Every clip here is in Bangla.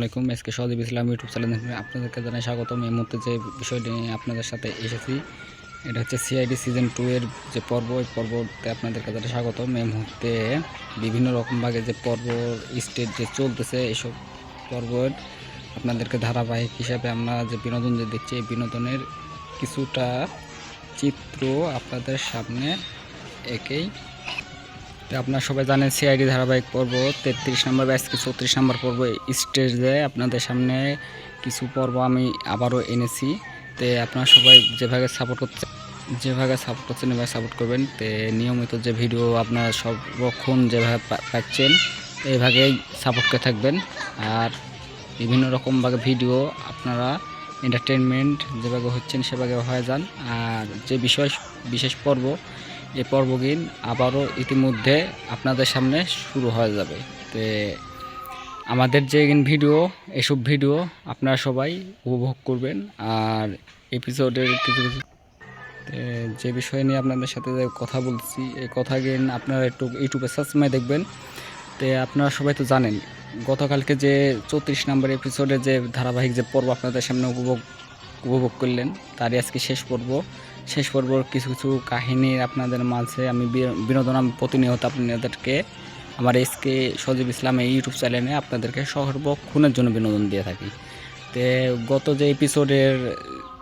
আলাইকুম S K Sahajib Islam YouTube channel আপনাদেরকে জানাই স্বাগতম। এই মুহূর্তে যে বিষয়টি নিয়ে আপনাদের সাথে এসেছি, এটা হচ্ছে সিআইডি সিজন টু এর যে পর্ব ওই পর্বতে আপনাদেরকে জানাই স্বাগতম। এই মুহূর্তে বিভিন্ন রকম ভাগে যে পর্ব স্টেট যে চলতেছে, এসব পর্বের আপনাদেরকে ধারাবাহিক হিসাবে আমরা যে বিনোদন যে দিচ্ছি এই বিনোদনের কিছুটা চিত্র আপনাদের সামনে একেই আপনারা সবাই জানেন সিআইডি ধারাবাহিক পর্ব, তেত্রিশ নম্বর ব্যাচ কি চৌত্রিশ নম্বর পর্ব, স্টেজে আপনাদের সামনে কিছু পর্ব আমি আবারও এনেছি। তো আপনারা সবাই যেভাবে সাপোর্ট করতে যেভাবে সাপোর্ট করছেন, এভাবে সাপোর্ট করবেন। তো নিয়মিত যে ভিডিও আপনারা সর্বক্ষণ যেভাবে পাচ্ছেন এইভাবেই সাপোর্ট করে থাকবেন। আর বিভিন্ন রকমভাবে ভিডিও আপনারা এন্টারটেনমেন্ট যেভাবে হচ্ছেন, সেভাবে হয়ে যান। আর যে বিষয় বিশেষ পর্ব এই পর্বগিন আবারও ইতিমধ্যে আপনাদের সামনে শুরু হয়ে যাবে। তো আমাদের যে ভিডিও, এসব ভিডিও আপনারা সবাই উপভোগ করবেন। আর এপিসোডের কিছু কিছু যে বিষয় নিয়ে আপনাদের সাথে কথা বলছি এই কথা গিন আপনারা একটু ইউটিউবে মারে দেখবেন। তো আপনারা সবাই তো জানেন, গতকালকে যে চৌত্রিশ নম্বর এপিসোডে যে ধারাবাহিক যে পর্ব আপনাদের সামনে উপভোগ উপভোগ করলেন, তারই আজকে শেষ পর্ব। শেষ পর্বর কিছু কিছু কাহিনী আপনাদের মাঝে আমি বিনোদন প্রতিনিয়ত আপনাদেরকে, আমার এসকে সজীব ইসলাম এই ইউটিউব চ্যানেলে আপনাদেরকে সর্বক্ষণের জন্য বিনোদন দিয়ে থাকি। তো গত যে এপিসোডের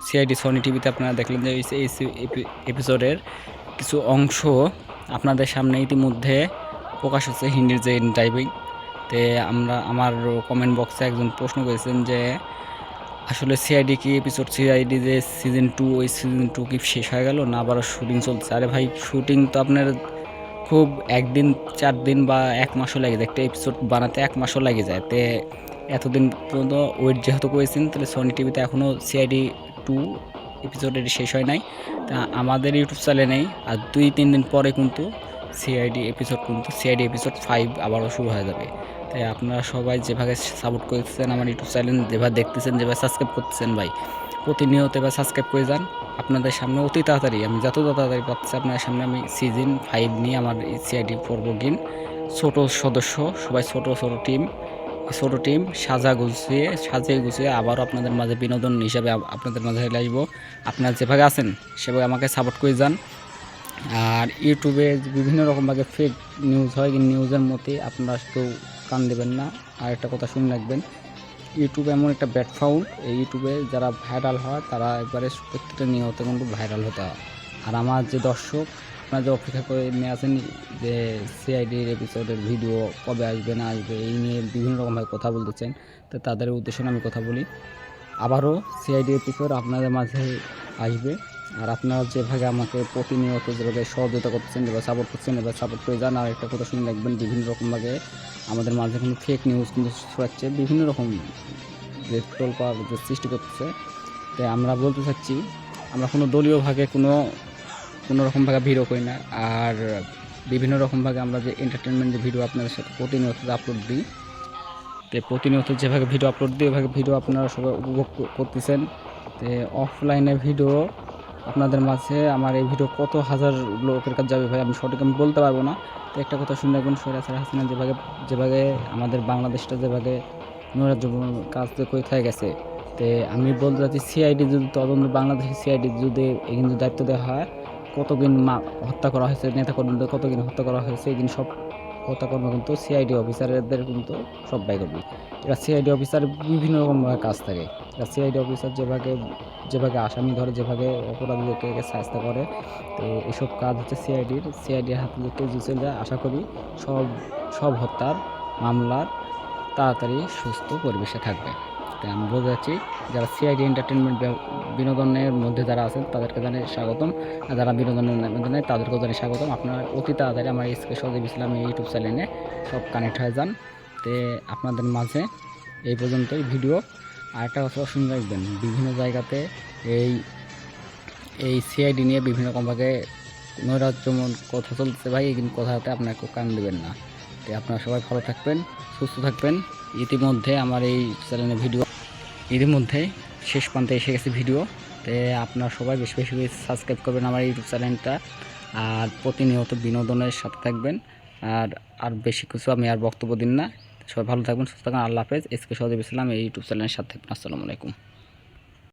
সিআইডি সনি টিভিতে আপনারা দেখলেন যে এই এপিসোডের কিছু অংশ আপনাদের সামনে ইতিমধ্যে প্রকাশ হচ্ছে হিন্দির যে ড্রাইভিং তে আমরা, আমার কমেন্ট বক্সে একজন প্রশ্ন করেছেন যে আসলে সিআইডি কি এপিসোড সিআইডি যে সিজন টু ওই সিজন টু কি শেষ হয়ে গেল? না, আবার শুটিং চলছে আরে ভাই শুটিং তো আপনার খুব একদিন, চার দিন বা এক মাসও লাগে যায়। একটা এপিসোড বানাতে এক মাসও লাগে যায়। তে এতদিন পর্যন্ত ওয়েট যেহেতু করেছেন, তাহলে সনি টিভিতে এখনও সিআইডি টু এপিসোডের শেষ হয় নাই। তা আমাদের ইউটিউব চ্যানেলেই আর দুই, তিন দিন পরে কিন্তু সিআইডি এপিসোড কিন্তু সিআইডি এপিসোড ফাইভ আবারও শুরু হয়ে যাবে। তাই আপনারা সবাই যেভাবে সাপোর্ট করতেছেন আমার ইউটিউব চ্যানেল যেভাবে দেখতেছেন, যেভাবে সাবস্ক্রাইব করতেছেন ভাই, প্রতিনিয়ত এবার সাবস্ক্রাইব করে যান। আপনাদের সামনে অতি তাড়াতাড়ি, আমি যত তাড়াতাড়ি পাচ্ছি, আপনাদের সামনে আমি সিজন ফাইভ নিয়ে আমার সিআইডি পর্ব গিন। ছোটো সদস্য, সবাই ছোট ছোট টিম ছোট টিম সাজা গুছিয়ে, সাজিয়ে গুছিয়ে আবারও আপনাদের মাঝে বিনোদন হিসাবে আপনাদের মাঝে আসব। আপনারা যেভাবে আছেন, সেভাবে আমাকে সাপোর্ট করে যান। আর ইউটিউবে বিভিন্ন রকমভাবে ফেক নিউজ হয় নিউজের মতে আপনারা কেউ কান দেবেন না। আর একটা কথা শুনে রাখবেন, ইউটিউব এমন একটা প্ল্যাটফর্ম এই ইউটিউবে যারা ভাইরাল হয়, তারা একবারে প্রত্যেকটা নিয়ত কিন্তু ভাইরাল হতে হয়। আর আমার যে দর্শক, আপনারা যে অপেক্ষা করে নিয়ে আসেন যে সিআইডির এপিসোডের ভিডিও কবে আসবে, না আসবে, এই নিয়ে বিভিন্ন রকমভাবে কথা বলতেছেন, তো তাদের উদ্দেশ্যে আমি কথা বলি। আবারও সিআইডি এপিসোড আপনাদের মাঝে আসবে। আর আপনারা যেভাবে আমাকে প্রতিনিয়ত যেভাবে সহযোগিতা করতেছেন, যেভাবে সাপোর্ট করছেন এবার সাপোর্ট করে যান আর একটা কথা শুনে রাখবেন, বিভিন্ন রকমভাবে আমাদের মাঝে কিন্তু ফেক নিউজ কিন্তু ছড়াচ্ছে, বিভিন্ন রকম যে তোলপাড় যে সৃষ্টি করতেছে। তাই আমরা বলতে চাচ্ছি, আমরা কোনো দলীয় ভাগে কোনো কোনো রকমভাবে ভিডিও করি না, আর বিভিন্ন রকমভাবে আমরা যে এন্টারটেনমেন্ট যে ভিডিও আপনাদের সাথে প্রতিনিয়ত আপলোড দিই তো প্রতিনিয়ত যেভাবে ভিডিও আপলোড দিই ওইভাবে ভিডিও আপনারা সবাই উপভোগ করতেছেন। তো অফলাইনে ভিডিও আপনাদের মাঝে আমার এই ভিডিও কত হাজার লোকের কাছে যাবে ভাই? আমি সঠিক আমি বলতে পারব না। তো একটা কথা শুনে রাখবেন সৈরাসার হাসিনা যেভাবে যেভাবে আমাদের বাংলাদেশটা যেভাবে নৈরাজ্য কাজ করে গেছে, তো আমি বলতে চাচ্ছি সিআইডি যদি তদন্ত, বাংলাদেশের সিআইডি যদি কিন্তু দায়িত্ব দেওয়া হয়, কতদিন মা, হত্যা করা হয়েছে নেতা কর্মীদের কতদিন হত্যা করা হয়েছে, এই সব হত্যাকর্ম কিন্তু সিআইডি অফিসারদের কিন্তু সব ব্যয় করবে এরা সিআইডি অফিসার বিভিন্ন রকম কাজ থাকে। এরা সিআইডি অফিসার যেভাবে যেভাবে আসামি ধরে যেভাবে অপরাধীদেরকে সাহায্য করে, তো এসব কাজ হচ্ছে সিআইডির সিআইডির হাতে চলে যায়, আশা করি সব সব হত্যার, মামলার তাড়াতাড়ি সুস্থ পরিবেশে থাকবে। তাই আমি বলতে চাচ্ছি যারা সিআইডি এন্টারটেনমেন্ট বিনোদনের মধ্যে যারা আছেন, তাদেরকে জানাই স্বাগতম। আর যারা বিনোদনের মধ্যে নেই, তাদেরকেও জানাই স্বাগতম। আপনারা অতি তাড়াতাড়ি আমার এসকে সজীব ইসলাম ইউটিউব চ্যানেলে সব কানেক্ট হয়ে যান। তে আপনাদের মাঝে এই পর্যন্তই ভিডিও আর একটা কথা শুনে রাখবেন, বিভিন্ন জায়গাতে এই এই সিআইডি নিয়ে বিভিন্ন রকমভাবে নৈরাজ্যমন কথা চলছে ভাই, এই কথাতে আপনার কেউ কান দেবেন না। তো আপনারা সবাই ভালো থাকবেন, সুস্থ থাকবেন। ইতিমধ্যে আমার এই চ্যানেলে ভিডিও, ইতিমধ্যে শেষ প্রান্তে এসে গেছে ভিডিও। তো আপনারা সবাই বেশি বেশি করে সাবস্ক্রাইব করবেন আমার ইউটিউব চ্যানেলটা। আর প্রতিনিয়ত বিনোদনের সাথে থাকবেন। আর আর বেশি কিছু আমি আর বক্তব্য দিন না। সবাই ভালো থাকবেন, সুস্থ থাকবেন। আল্লাহ হাফেজ। এসকে সহদেব ইসলাম এই ইউটিউব চ্যানেলের সাথে। থাকবেন আসসালামু আলাইকুম।